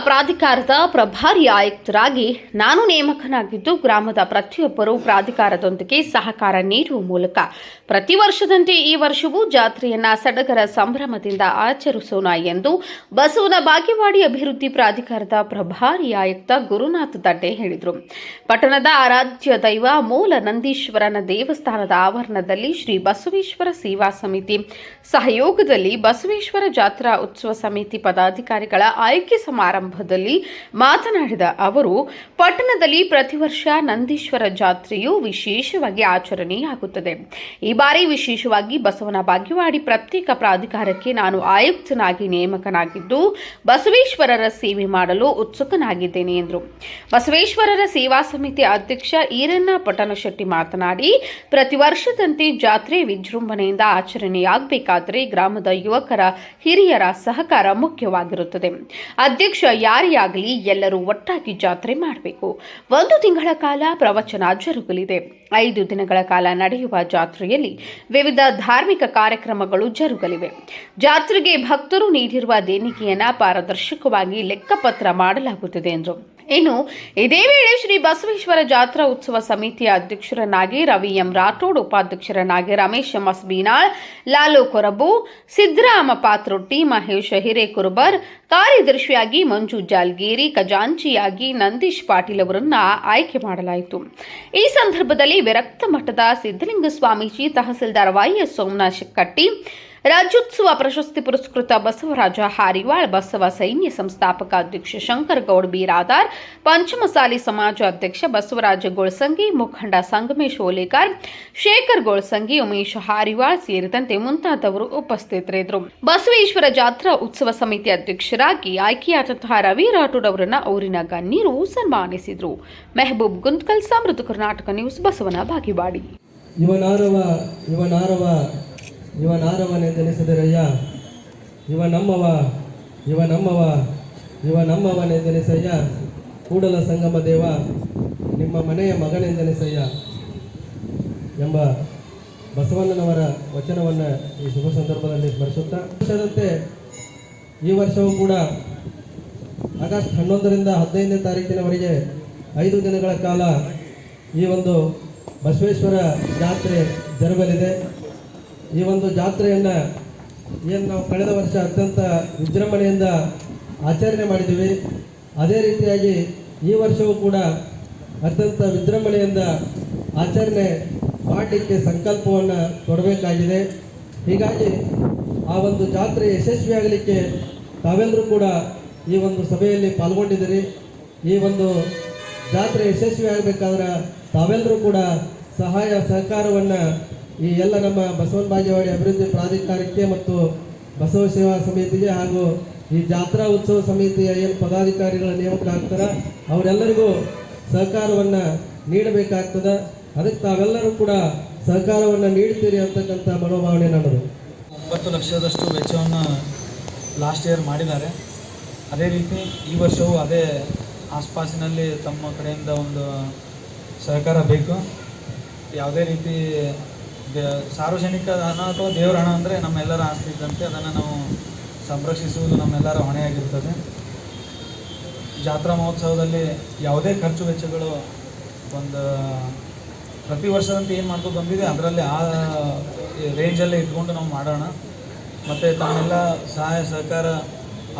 ಪ್ರಾಧಿಕಾರದ ಪ್ರಭಾರಿ ಆಯುಕ್ತರಾಗಿ ನಾನು ನೇಮಕನಾಗಿದ್ದು ಗ್ರಾಮದ ಪ್ರತಿಯೊಬ್ಬರೂ ಪ್ರಾಧಿಕಾರದೊಂದಿಗೆ ಸಹಕಾರ ನೀಡುವ ಮೂಲಕ ಪ್ರತಿ ವರ್ಷದಂತೆ ಈ ವರ್ಷವೂ ಜಾತ್ರೆಯನ್ನ ಸಡಗರ ಸಂಭ್ರಮದಿಂದ ಆಚರಿಸೋಣ ಎಂದು ಬಸವನ ಬಾಗೇವಾಡಿ ಅಭಿವೃದ್ಧಿ ಪ್ರಾಧಿಕಾರದ ಪ್ರಭಾರಿ ಆಯುಕ್ತ ಗುರುನಾಥ್ ದಡ್ಡೆ ಹೇಳಿದರು. ಪಟ್ಟಣದ ಆರಾಧ್ಯ ದೈವ ಮೂಲ ನಂದೀಶ್ವರನ ದೇವಸ್ಥಾನದ ಆವರಣದಲ್ಲಿ ಶ್ರೀ ಬಸವೇಶ್ವರ ಸೇವಾ ಸಮಿತಿ ಸಹಯೋಗದಲ್ಲಿ ಬಸವೇಶ್ವರ ಜಾತ್ರಾ ಉತ್ಸವ ಸಮಿತಿ ಪದಾಧಿಕಾರಿಗಳ ಆಯ್ಕೆ ಸಮಾರಂಭದಲ್ಲಿ ಮಾತನಾಡಿದ ಅವರು, ಪಟ್ಟಣದಲ್ಲಿ ಪ್ರತಿ ವರ್ಷ ನಂದೀಶ್ವರ ಜಾತ್ರೆಯು ವಿಶೇಷವಾಗಿ ಆಚರಣೆಯಾಗುತ್ತದೆ. ಈ ಬಾರಿ ವಿಶೇಷವಾಗಿ ಬಸವನ ಭಾಗ್ಯವಾಡಿ ಪ್ರತ್ಯೇಕ ಪ್ರಾಧಿಕಾರಕ್ಕೆ ನಾನು ಆಯುಕ್ತನಾಗಿ ನೇಮಕನಾಗಿದ್ದು, ಬಸವೇಶ್ವರರ ಸೇವೆ ಮಾಡಲು ಉತ್ಸುಕನಾಗಿದ್ದೇನೆ ಎಂದರು. ಬಸವೇಶ್ವರರ ಸೇವಾ ಸಮಿತಿ ಅಧ್ಯಕ್ಷ ಈರಣ್ಣ ಪಟ್ಟಣಶೆಟ್ಟಿ ಮಾತನಾಡಿ, ಪ್ರತಿ ವರ್ಷದಂತೆ ಜಾತ್ರೆ ವಿಜೃಂಭಣೆಯಿಂದ ಆಚರಣೆಯಾಗಬೇಕಾದರೆ ಗ್ರಾಮದ ಯುವಕರ ಹಿರಿಯರ ಸಹಕಾರ ಮುಖ್ಯವಾಗಿರುತ್ತದೆ. ಅಧ್ಯಕ್ಷ ಯಾರೇ ಆಗಲಿ ಎಲ್ಲರೂ ಒಟ್ಟಾಗಿ ಜಾತ್ರೆ ಮಾಡಬೇಕು. ಒಂದು ತಿಂಗಳ ಕಾಲ ಪ್ರವಚನ ಜರುಗಲಿದೆ. ಐದು ದಿನಗಳ ಕಾಲ ನಡೆಯುವ ಜಾತ್ರೆಯಲ್ಲಿ ವಿವಿಧ ಧಾರ್ಮಿಕ ಕಾರ್ಯಕ್ರಮಗಳು ಜರುಗಲಿವೆ. ಜಾತ್ರೆಗೆ ಭಕ್ತರು ನೀಡಿರುವ ದೇಣಿಗೆಯನ್ನು ಪಾರದರ್ಶಕವಾಗಿ ಲೆಕ್ಕಪತ್ರ ಮಾಡಲಾಗುತ್ತದೆ ಎಂದರು ಇನ್ನು ಇದೇ ವೇಳೆ ಶ್ರೀ ಬಸವೇಶ್ವರ ಜಾತ್ರಾ ಉತ್ಸವ ಸಮಿತಿಯ ಅಧ್ಯಕ್ಷರನ್ನಾಗಿ ರವಿ ಎಂ ರಾಠೋಡ್ ಉಪಾಧ್ಯಕ್ಷರನ್ನಾಗಿ ರಮೇಶ್ ಎಂ ಬೀನಾಳ್, ಲಾಲು ಕೊರಬು, ಸಿದ್ದರಾಮ ಪಾತ್ರೊಟ್ಟಿ, ಮಹೇಶ್ ಹಿರೇಕುರುಬರ್, ಕಾರ್ಯದರ್ಶಿಯಾಗಿ ಮಂಜು ಜಾಲ್ಗೇರಿ, ಖಜಾಂಚಿಯಾಗಿ ನಂದೀಶ್ ಪಾಟೀಲ್ ಅವರನ್ನ ಆಯ್ಕೆ ಮಾಡಲಾಯಿತು. ಈ ಸಂದರ್ಭದಲ್ಲಿ ವಿರಕ್ತ ಮಠದ ಸಿದ್ದಲಿಂಗ ಸ್ವಾಮೀಜಿ ತಹಸೀಲ್ದಾರ್ ವೈಎಸ್ ಸೋಮನಾಥ್ ಕಟ್ಟಿ ರಾಜ್ಯೋತ್ಸವ ಪ್ರಶಸ್ತಿ ಪುರಸ್ಕೃತ ಬಸವರಾಜ ಹಾರಿವಾಳ್ ಬಸವ ಸೈನ್ಯ ಸಂಸ್ಥಾಪಕ ಅಧ್ಯಕ್ಷ ಶಂಕರ್ ಗೌಡ್ ಬೀರಾದಾರ್ ಪಂಚಮಸಾಲಿ ಸಮಾಜ ಅಧ್ಯಕ್ಷ ಬಸವರಾಜ ಗೋಳ್ಸಂಗಿ, ಮುಖಂಡ ಸಂಗಮೇಶ್ ಓಲೇಕರ್ ಶೇಖರ್ ಗೋಳ್ಸಂಗಿ, ಉಮೇಶ್ ಹಾರಿವಾಳ್ ಸೇರಿದಂತೆ ಮುಂತಾದವರು ಉಪಸ್ಥಿತರಿದ್ದರು. ಬಸವೇಶ್ವರ ಜಾತ್ರಾ ಉತ್ಸವ ಸಮಿತಿ ಅಧ್ಯಕ್ಷರಾಗಿ ಆಯ್ಕೆಯಾದಂತಹ ರವಿ ರಾಠೋಡ್ ಅವರನ್ನ ಊರಿನ ಗಣ್ಯರು ಸನ್ಮಾನಿಸಿದರು. ಮೆಹಬೂಬ್ ಗುಂತ್ಕಲ್ ಸಮೃದ್ಧ ಕರ್ನಾಟಕ ನ್ಯೂಸ್, ಬಸವನ ಬಾಗಿವಾಡಿ. ಇವನಾರವ ನಾರವನೆಂದೆನಿಸಿದರಯ್ಯ ಇವ ನಮ್ಮವ ಇವ ನಮ್ಮವ, ಇವ ನಮ್ಮವನೆಂದೆನಿಸಯ್ಯ ಕೂಡಲ ಸಂಗಮ ದೇವ, ನಿಮ್ಮ ಮನೆಯ ಮಗನೆಂದೆನಿಸಯ್ಯ ಎಂಬ ಬಸವಣ್ಣನವರ ವಚನವನ್ನು ಈ ಶುಭ ಸಂದರ್ಭದಲ್ಲಿ ಸ್ಮರಿಸುತ್ತಾ. ವರ್ಷದಂತೆ ಈ ವರ್ಷವೂ ಕೂಡ ಆಗಸ್ಟ್ ಹನ್ನೊಂದರಿಂದ ಹದಿನೈದನೇ ತಾರೀಕಿನವರೆಗೆ ಐದು ದಿನಗಳ ಕಾಲ ಈ ಒಂದು ಬಸವೇಶ್ವರ ಜಾತ್ರೆ ಜರುಗಲಿದೆ. ಈ ಒಂದು ಜಾತ್ರೆಯನ್ನು ಏನು ನಾವು ಕಳೆದ ವರ್ಷ ಅತ್ಯಂತ ವಿಜೃಂಭಣೆಯಿಂದ ಆಚರಣೆ ಮಾಡಿದ್ದೀವಿ. ಅದೇ ರೀತಿಯಾಗಿ ಈ ವರ್ಷವೂ ಕೂಡ ಅತ್ಯಂತ ವಿಜೃಂಭಣೆಯಿಂದ ಆಚರಣೆ ಮಾಡಲಿಕ್ಕೆ ಸಂಕಲ್ಪವನ್ನು ಕೊಡಬೇಕಾಗಿದೆ ಹೀಗಾಗಿ ಆ ಒಂದು ಜಾತ್ರೆ ಯಶಸ್ವಿಯಾಗಲಿಕ್ಕೆ ತಾವೆಲ್ಲರೂ ಕೂಡ ಈ ಒಂದು ಸಭೆಯಲ್ಲಿ ಪಾಲ್ಗೊಂಡಿದ್ದೀರಿ. ಈ ಒಂದು ಜಾತ್ರೆ ಯಶಸ್ವಿ ಆಗಬೇಕಾದ್ರೆ ತಾವೆಲ್ಲರೂ ಕೂಡ ಸಹಾಯ ಸಹಕಾರವನ್ನು ಈ ಎಲ್ಲ ನಮ್ಮ ಬಸವನ ಬಾಗೇವಾಡಿ ಅಭಿವೃದ್ಧಿ ಪ್ರಾಧಿಕಾರಕ್ಕೆ ಮತ್ತು ಬಸವ ಸೇವಾ ಸಮಿತಿಗೆ ಹಾಗೂ ಈ ಜಾತ್ರಾ ಉತ್ಸವ ಸಮಿತಿಯ ಏನು ಪದಾಧಿಕಾರಿಗಳ ನೇಮಕ ಆಗ್ತಾರ ಅವರೆಲ್ಲರಿಗೂ ಸಹಕಾರವನ್ನು ನೀಡಬೇಕಾಗ್ತದೆ. ಅದಕ್ಕೆ ತಾವೆಲ್ಲರೂ ಕೂಡ ಸಹಕಾರವನ್ನು ನೀಡ್ತೀರಿ ಅಂತಕ್ಕಂಥ ಮನೋಭಾವನೆ ನನ್ನದು ಒಂಬತ್ತು ಲಕ್ಷದಷ್ಟು ವೆಚ್ಚವನ್ನು ಲಾಸ್ಟ್ ಇಯರ್ ಮಾಡಿದ್ದಾರೆ. ಅದೇ ರೀತಿ ಈ ವರ್ಷವೂ ಅದೇ ಆಸ್ಪಾಸಿನಲ್ಲಿ ತಮ್ಮ ಕಡೆಯಿಂದ ಒಂದು ಸಹಕಾರ ಬೇಕು. ಯಾವುದೇ ರೀತಿ ಸಾರ್ವಜನಿಕ ಹಣ ಅಥವಾ ದೇವರ ಹಣ ಅಂದರೆ ನಮ್ಮೆಲ್ಲರ ಆಸ್ತಿ ಇದ್ದಂತೆ ಅದನ್ನು ನಾವು ಸಂರಕ್ಷಿಸುವುದು ನಮ್ಮೆಲ್ಲರ ಹೊಣೆಯಾಗಿರ್ತದೆ. ಜಾತ್ರಾ ಮಹೋತ್ಸವದಲ್ಲಿ ಯಾವುದೇ ಖರ್ಚು ವೆಚ್ಚಗಳು ಒಂದು ಪ್ರತಿ ವರ್ಷದಂತೆ ಏನು ಮಾಡ್ಕೊಂಡು ಬಂದಿದೆ, ಅದರಲ್ಲಿ ಆ ರೇಂಜಲ್ಲೇ ಇಟ್ಕೊಂಡು ನಾವು ಮಾಡೋಣ. ಮತ್ತು ತಮ್ಮೆಲ್ಲ ಸಹಾಯ, ಸಹಕಾರ,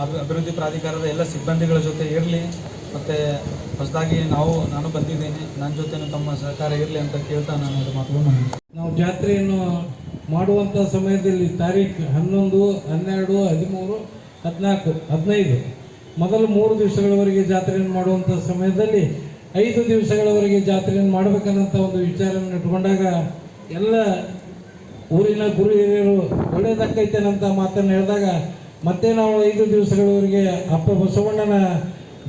ಅಭಿ ಅಭಿವೃದ್ಧಿ ಪ್ರಾಧಿಕಾರದ ಎಲ್ಲ ಸಿಬ್ಬಂದಿಗಳ ಜೊತೆ ಇರಲಿ. ಮತ್ತು ಹೊಸದಾಗಿ ನಾವು, ನಾನು ಬಂದಿದ್ದೀನಿ ನನ್ನ ಜೊತೆನೂ ತಮ್ಮ ಸಹಕಾರ ಇರಲಿ ಅಂತ ಕೇಳ್ತಾ ನಾನು ಅದು ಮಾತುಗಳನ್ನು ನಾವು ಜಾತ್ರೆಯನ್ನು ಮಾಡುವಂಥ ಸಮಯದಲ್ಲಿ ತಾರೀಕು ಹನ್ನೊಂದು, ಹನ್ನೆರಡು, ಹದಿಮೂರು, ಹದಿನಾಲ್ಕು, ಹದಿನೈದು. ಮೊದಲು ಮೂರು ದಿವಸಗಳವರೆಗೆ ಜಾತ್ರೆಯನ್ನು ಮಾಡುವಂಥ ಸಮಯದಲ್ಲಿ ಐದು ದಿವಸಗಳವರೆಗೆ ಜಾತ್ರೆಯನ್ನು ಮಾಡಬೇಕನ್ನಂಥ ಒಂದು ವಿಚಾರವನ್ನು ಇಟ್ಕೊಂಡಾಗ ಎಲ್ಲ ಊರಿನ ಗುರು ಹಿರಿಯರು ಒಳ್ಳೆಯದಕ್ಕೈತೇನಂತ ಮಾತನ್ನು ಹೇಳಿದಾಗ ಮತ್ತೆ ನಾವು ಐದು ದಿವಸಗಳವರೆಗೆ ಅಪ್ಪ ಬಸವಣ್ಣನ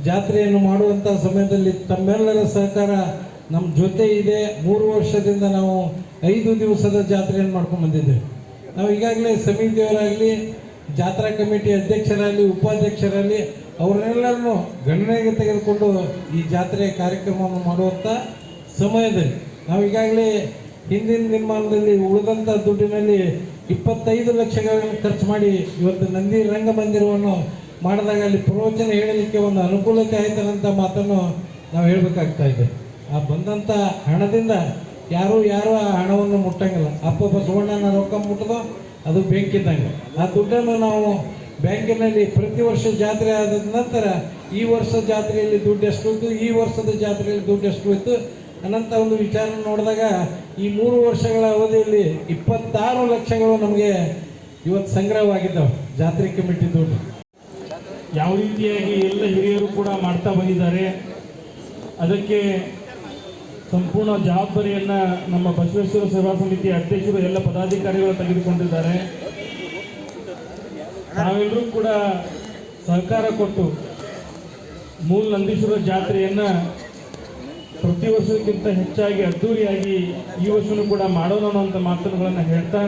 ಜಾತ್ರೆಯನ್ನು ಮಾಡುವಂಥ ಸಮಯದಲ್ಲಿ ತಮ್ಮೆಲ್ಲರ ಸಹಕಾರ ನಮ್ಮ ಜೊತೆ ಇದೆ. ಮೂರು ವರ್ಷದಿಂದ ನಾವು ಐದು ದಿವಸದ ಜಾತ್ರೆಯನ್ನು ಮಾಡ್ಕೊಂಡು ಬಂದಿದ್ದೇವೆ. ನಾವು ಈಗಾಗಲೇ ಸಮಿತಿಯವರಾಗಲಿ, ಜಾತ್ರಾ ಕಮಿಟಿ ಅಧ್ಯಕ್ಷರಾಗಲಿ, ಉಪಾಧ್ಯಕ್ಷರಾಗಲಿ ಅವರೆಲ್ಲರನ್ನು ಗಣನೆಗೆ ತೆಗೆದುಕೊಂಡು ಈ ಜಾತ್ರೆ ಕಾರ್ಯಕ್ರಮವನ್ನು ಮಾಡುವಂಥ ಸಮಯದಲ್ಲಿ. ನಾವು ಈಗಾಗಲೇ ಹಿಂದಿನ ನಿರ್ಮಾಣದಲ್ಲಿ ಉಳಿದಂಥ ದುಡ್ಡಿನಲ್ಲಿ ಇಪ್ಪತ್ತೈದು ಲಕ್ಷಗಳನ್ನು ಖರ್ಚು ಮಾಡಿ ಇವತ್ತು ನಂದಿ ರಂಗಮಂದಿರವನ್ನು ಮಾಡಿದಾಗ ಅಲ್ಲಿ ಪ್ರವಚನ ಹೇಳಲಿಕ್ಕೆ ಒಂದು ಅನುಕೂಲತೆ ಆಯ್ತದಂಥ ಮಾತನ್ನು ನಾವು ಹೇಳಬೇಕಾಗ್ತಾ ಇದೆ. ಆ ಬಂದಂಥ ಹಣದಿಂದ ಯಾರೂ ಯಾರೂ ಆ ಹಣವನ್ನು ಮುಟ್ಟಂಗಿಲ್ಲ. ಅಪ್ಪ ಬಸವಣ್ಣನ ರೊಕ್ಕ ಮುಟ್ಟದೋ ಅದು ಬೆಂಕಿದ್ದಂಗೆ ಆ ದುಡ್ಡನ್ನು ನಾವು ಬ್ಯಾಂಕಿನಲ್ಲಿ ಪ್ರತಿ ವರ್ಷ ಜಾತ್ರೆ ಆದ ನಂತರ ಈ ವರ್ಷ ಜಾತ್ರೆಯಲ್ಲಿ ದುಡ್ಡು ಎಷ್ಟು ಇತ್ತು ಈ ವರ್ಷದ ಜಾತ್ರೆಯಲ್ಲಿ ದುಡ್ಡು ಎಷ್ಟು ಇತ್ತು ಅನ್ನಂಥ ಒಂದು ವಿಚಾರ ನೋಡಿದಾಗ ಈ ಮೂರು ವರ್ಷಗಳ ಅವಧಿಯಲ್ಲಿ ಇಪ್ಪತ್ತಾರು ಲಕ್ಷಗಳು ನಮಗೆ ಇವತ್ತು ಸಂಗ್ರಹವಾಗಿದ್ದಾವೆ ಜಾತ್ರೆ ಕಮಿಟಿ ದುಡ್ಡು. ಯಾವ ರೀತಿಯಾಗಿ ಎಲ್ಲ ಹಿರಿಯರು ಕೂಡ ಮಾಡ್ತಾ ಬಂದಿದ್ದಾರೆ. ಅದಕ್ಕೆ ಸಂಪೂರ್ಣ ಜವಾಬ್ದಾರಿಯನ್ನು ನಮ್ಮ ಬಸವೇಶ್ವರ ಸೇವಾ ಸಮಿತಿ ಅಧ್ಯಕ್ಷರು ಎಲ್ಲ ಪದಾಧಿಕಾರಿಗಳು ತೆಗೆದುಕೊಂಡಿದ್ದಾರೆ. ನಾವೆಲ್ಲರೂ ಕೂಡ ಸಹಕಾರ ಕೊಟ್ಟು ಮೂಲ ನಂದೀಶ್ವರ ಜಾತ್ರೆಯನ್ನು ಪ್ರತಿ ವರ್ಷಕ್ಕಿಂತ ಹೆಚ್ಚಾಗಿ ಅದ್ದೂರಿಯಾಗಿ ಈ ವರ್ಷವೂ ಕೂಡ ಮಾಡೋಣ ಅನ್ನೋಂಥ ಮಾತುಗಳನ್ನು ಹೇಳ್ತಾ